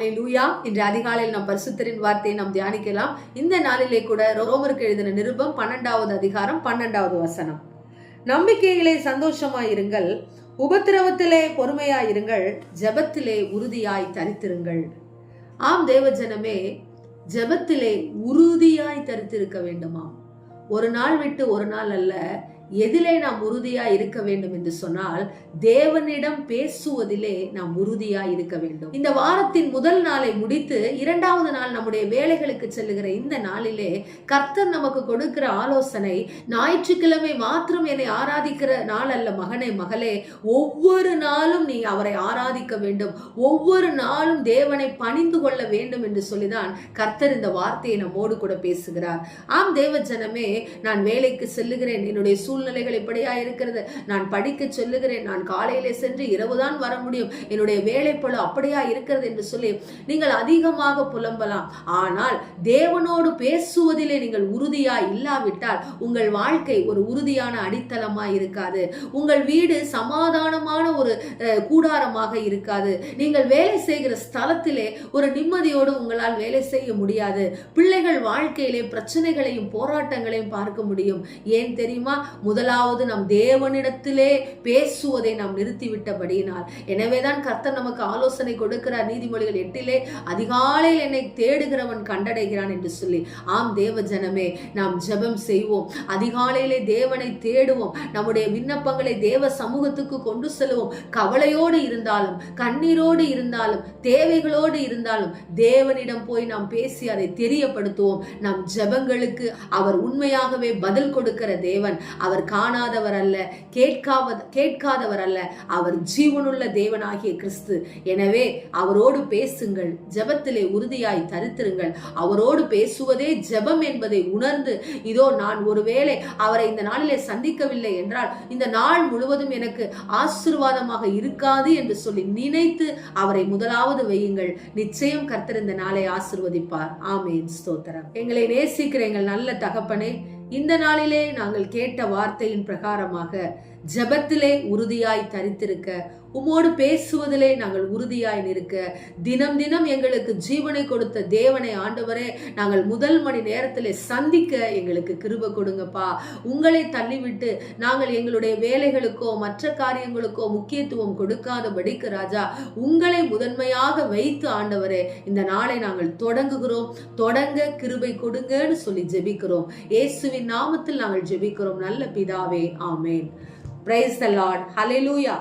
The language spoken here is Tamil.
லூயா இன்று அதிகாலையில் நாம் பரிசுத்தரின் வார்த்தையை நாம் தியானிக்கலாம். இந்த நாளிலே கூட ரோமருக்கு எழுதின நிருபம் பன்னெண்டாவது அதிகாரம் பன்னெண்டாவது வசனம். நம்பிக்கையிலே சந்தோஷமாயிருங்கள் உபத்திரவத்திலே பொறுமையாயிருங்கள் ஜெபத்திலே உறுதியாய் தரித்திருங்கள். ஆம் தேவஜனமே ஜெபத்திலே உறுதியாய் தரித்திருக்க வேண்டுமாம். ஒரு நாள் விட்டு ஒரு நாள் அல்ல எதிலே நாம் உறுதியா இருக்க வேண்டும் என்று சொன்னால் தேவனிடம் பேசுவதிலே நாம் உறுதியா இருக்க வேண்டும். இந்த வாரத்தின் முதல் நாளை முடித்து இரண்டாவது நாள் நம்முடைய வேலைகளுக்கு செல்லுகிற இந்த நாளிலே கர்த்தர் நமக்கு கொடுக்கிற ஆலோசனை ஞாயிற்றுக்கிழமை மாத்திரம் என்னை ஆராதிக்கிற நாள் அல்ல மகனே மகளே ஒவ்வொரு நாளும் நீ அவரை ஆராதிக்க வேண்டும். ஒவ்வொரு நாளும் தேவனை பணிந்து கொள்ள வேண்டும் என்று சொல்லிதான் கர்த்தர் இந்த வார்த்தையை நம்மோடு கூட பேசுகிறார். ஆம் தேவ ஜனமே நான் வேலைக்கு செல்லுகிறேன். என்னுடைய சூழ் சூழ்நிலைகள் இப்படியா இருக்கிறது? நான் படிக்க சொல்லுகிறேன். நான் காலையிலே சென்று இரவுதான் வர முடியும். என்னுடைய வேலை போல அப்படியா இருக்கிறது என்று சொல்லி நீங்கள் அதிகமாக புலம்பலாம். ஆனால் தேவனோடு பேசுவதிலே நீங்கள் உறுதியா இல்லாவிட்டால் உங்கள் வாழ்க்கை ஒரு உறுதியான அடித்தளமா இருக்காது. உங்கள் வீடு சமாதானமான ஒரு கூடாரமாக இருக்காது. நீங்கள் வேலை செய்கிற ஸ்தலத்திலே ஒரு நிம்மதியோடு உங்களால் வேலை செய்ய முடியாது. பிள்ளைகள் வாழ்க்கையிலே பிரச்சனைகளையும் போராட்டங்களையும் பார்க்க முடியும். ஏன் தெரியுமா? முதலாவது நம் தேவனிடத்திலே பேசுவதை நாம் நிறுத்திவிட்டபடியினால். எனவேதான் கர்த்தர் நமக்கு ஆலோசனை கொடுக்கிறார். நீதிமொழிகள் எட்டிலே அதிகாலையில் என்னை தேடுகிறவன் கண்டடைகிறான் என்று சொல்லி. ஆம் தேவ ஜனமே நாம் ஜெபம் செய்வோம். அதிகாலையிலே தேவனை தேடுவோம். நம்முடைய விண்ணப்பங்களை தேவ சமூகத்துக்கு கொண்டு செல்வோம். கவலையோடு இருந்தாலும் கண்ணீரோடு இருந்தாலும் தேவைகளோடு இருந்தாலும் தேவனிடம் போய் நாம் பேசி அதை தெரியப்படுத்துவோம். நம் ஜெபங்களுக்கு அவர் உண்மையாகவே பதில் கொடுக்கிற தேவன். அவர் அவர் காணாதவர் அல்ல கேட்காவ கேட்காதவர் அல்ல அவர் ஜீவனுள்ள தேவனாகிய கிறிஸ்து. எனவே அவரோடு பேசுங்கள் ஜபத்திலே உறுதியாய் தரித்திருங்கள். அவரோடு பேசுவதே ஜெபம் என்பதை உணர்ந்து இதோ நான் ஒருவேளை அவரை இந்த நாளிலே சந்திக்கவில்லை என்றால் இந்த நாள் முழுவதும் எனக்கு ஆசீர்வாதமாக இருக்காது என்று சொல்லி நினைத்து அவரை முதலாவது வையுங்கள். நிச்சயம் கர்த்தர் இந்த நாளை ஆசிர்வதிப்பார். ஆமேன். ஸ்தோத்திரம். எங்களை நேசிக்கிற எங்கள் நல்ல தகப்பனே இந்த நாளிலே நாங்கள் கேட்ட வார்த்தையின் பிரகாரமாக ஜபத்திலே உறுதியாய் தரித்திருக்க உம்மோடு பேசுவதிலே நாங்கள் உறுதியாய் நிற்க தினம் தினம் எங்களுக்கு ஜீவனை கொடுத்த தேவனை ஆண்டவரே நாங்கள் முதல் மணி நேரத்தில் சந்திக்க எங்களுக்கு கிருப கொடுங்கப்பா. உங்களை தள்ளிவிட்டு நாங்கள் எங்களுடைய வேலைகளுக்கோ மற்ற காரியங்களுக்கோ முக்கியத்துவம் கொடுக்காதபடிக்கு ராஜா உங்களை முதன்மையாக வைத்து ஆண்டவரே இந்த நாளை நாங்கள் தொடங்குகிறோம். தொடங்க கிருபை கொடுங்கன்னு சொல்லி ஜெபிக்கிறோம். இயேசுவின் நாமத்தில் நாங்கள் ஜெபிக்கிறோம். நல்ல பிதாவே ஆமேன். Praise the lord hallelujah